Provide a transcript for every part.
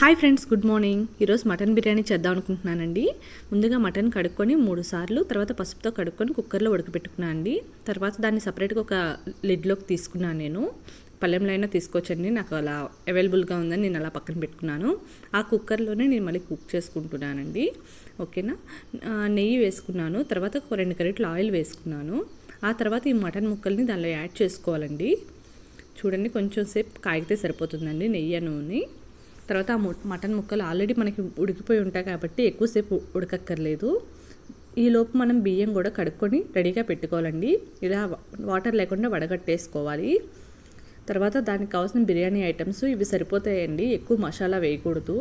Hi friends good morning. ఈరోజు mutton biryani చేద్దాం అనుకుంటున్నానండి. ముందుగా మటన్ కడుక్కొని మూడు సార్లు తర్వాత పసుపుతో కడుక్కొని కుక్కర్లో ఉడకబెట్టుకున్నాను అండి. తర్వాత దాన్ని సపరేట్గా ఒక లిడ్లోకి తీసుకున్నాను నేను. పల్లెంలో అయినా తీసుకోవచ్చండి. నాకు అలా అవైలబుల్గా ఉందని నేను అలా పక్కన పెట్టుకున్నాను. ఆ కుక్కర్లోనే నేను మళ్ళీ కుక్ చేసుకుంటున్నానండి. ఓకేనా? నెయ్యి వేసుకున్నాను. తర్వాత ఒక రెండు కరెట్లు ఆయిల్ వేసుకున్నాను. ఆ తర్వాత ఈ మటన్ ముక్కల్ని దానిలో యాడ్ చేసుకోవాలండి. చూడండి కొంచెం సేపు కాగితే సరిపోతుందండి నెయ్యి నూనె. తర్వాత ఆ మటన్ ముక్కలు ఆల్రెడీ మనకి ఉడికిపోయి ఉంటాయి కాబట్టి ఎక్కువసేపు ఉడకక్కర్లేదు. ఈ లోపు మనం బియ్యం కూడా కడుక్కొని రెడీగా పెట్టుకోవాలండి. ఇలా వాటర్ లేకుండా వడగట్టేసుకోవాలి. తర్వాత దానికి కావాల్సిన బిర్యానీ ఐటమ్స్ ఇవి సరిపోతాయండి. ఎక్కువ మసాలా వేయకూడదు.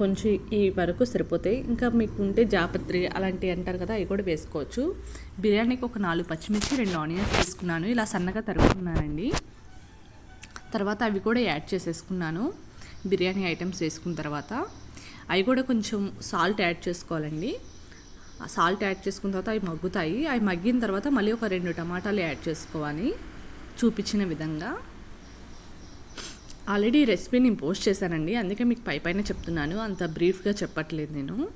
కొంచెం ఈ వరకు సరిపోతాయి. ఇంకా మీకు ఉంటే జాపత్రి అలాంటివి అంటారు కదా అవి కూడా వేసుకోవచ్చు. బిర్యానీకి ఒక నాలుగు పచ్చిమిర్చి రెండు ఆనియన్స్ తీసుకున్నాను. ఇలా సన్నగా తరుగుతున్నానండి తర్వాత అవి కూడా యాడ్ చేసేసుకున్నాను. బిర్యానీ ఐటమ్స్ వేసుకున్న తర్వాత అవి కూడా కొంచెం సాల్ట్ యాడ్ చేసుకోవాలండి. ఆ సాల్ట్ యాడ్ చేసుకున్న తర్వాత అవి మగ్గుతాయి. అవి మగ్గిన తర్వాత మళ్ళీ ఒక రెండు టమాటాలు యాడ్ చేసుకోవాలి. చూపించిన విధంగా. ఆల్రెడీ రెసిపీ నేను పోస్ట్ చేశానండి. అందుకే మీకు పై పైన చెప్తున్నాను. అంత బ్రీఫ్గా చెప్పట్లేదు నేను.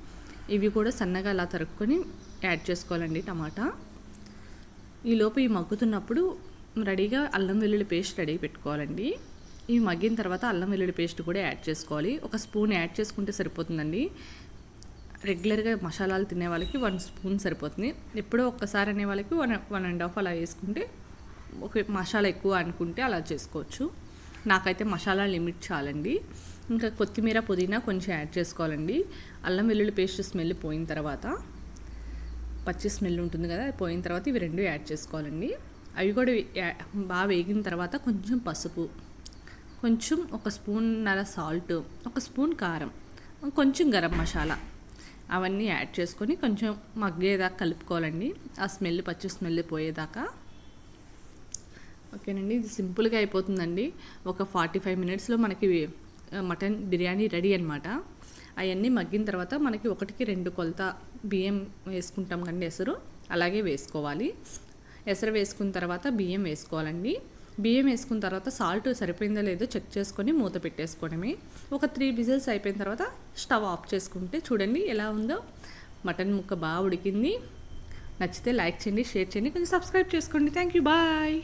ఇవి కూడా సన్నగా అలా తరుక్కొని యాడ్ చేసుకోవాలండి టమాటా. ఈ లోపు ఈ మగ్గుతున్నప్పుడు రెడీగా అల్లం వెల్లుల్లి పేస్ట్ రెడీ పెట్టుకోవాలండి. ఇవి మగ్గిన తర్వాత అల్లం వెల్లుల్లి పేస్ట్ కూడా యాడ్ చేసుకోవాలి. ఒక స్పూన్ యాడ్ చేసుకుంటే సరిపోతుందండి. రెగ్యులర్గా మసాలాలు తినే వాళ్ళకి వన్ స్పూన్ సరిపోతుంది. ఎప్పుడో ఒక్కసారి అనే వాళ్ళకి వన్ వన్ అండ్ హాఫ్ అలా వేసుకుంటే ఒక మసాలా ఎక్కువ అనుకుంటే అలా చేసుకోవచ్చు. నాకైతే మసాలా లిమిట్ చాలండి. ఇంకా కొత్తిమీర పుదీనా కొంచెం యాడ్ చేసుకోవాలండి. అల్లం వెల్లుల్లి పేస్ట్ స్మెల్ పోయిన తర్వాత పచ్చి స్మెల్ ఉంటుంది కదా అది పోయిన తర్వాత ఇవి రెండు యాడ్ చేసుకోవాలండి. అవి కూడా బాగా వేగిన తర్వాత కొంచెం పసుపు కొంచెం ఒక స్పూన్ నర సాల్ట్ ఒక స్పూన్ కారం కొంచెం గరం మసాలా అవన్నీ యాడ్ చేసుకొని కొంచెం మగ్గేదాకా కలుపుకోవాలండి. ఆ స్మెల్ పచ్చి స్మెల్ పోయేదాకా. ఓకేనండి ఇది సింపుల్గా అయిపోతుందండి. ఒక ఫార్టీ ఫైవ్ మినిట్స్లో మనకి మటన్ బిర్యానీ రెడీ అనమాట అవన్నీ మగ్గిన తర్వాత మనకి ఒకటికి రెండు కొలత బియ్యం వేసుకుంటాం కండి ఎసరు. అలాగే వేసుకోవాలి. ఎసరు వేసుకున్న తర్వాత బియ్యం వేసుకోవాలండి. బియ్యం వేసుకున్న తర్వాత సాల్ట్ సరిపోయిందో లేదో చెక్ చేసుకొని మూత పెట్టేసుకోవడమే ఒక త్రీ విజిల్స్ అయిపోయిన తర్వాత స్టవ్ ఆఫ్ చేసుకుంటే చూడండి ఎలా ఉందో. మటన్ ముక్క బాగా ఉడికింది. నచ్చితే లైక్ చేయండి షేర్ చేయండి కొంచెం సబ్స్క్రైబ్ చేసుకోండి. Thank you bye.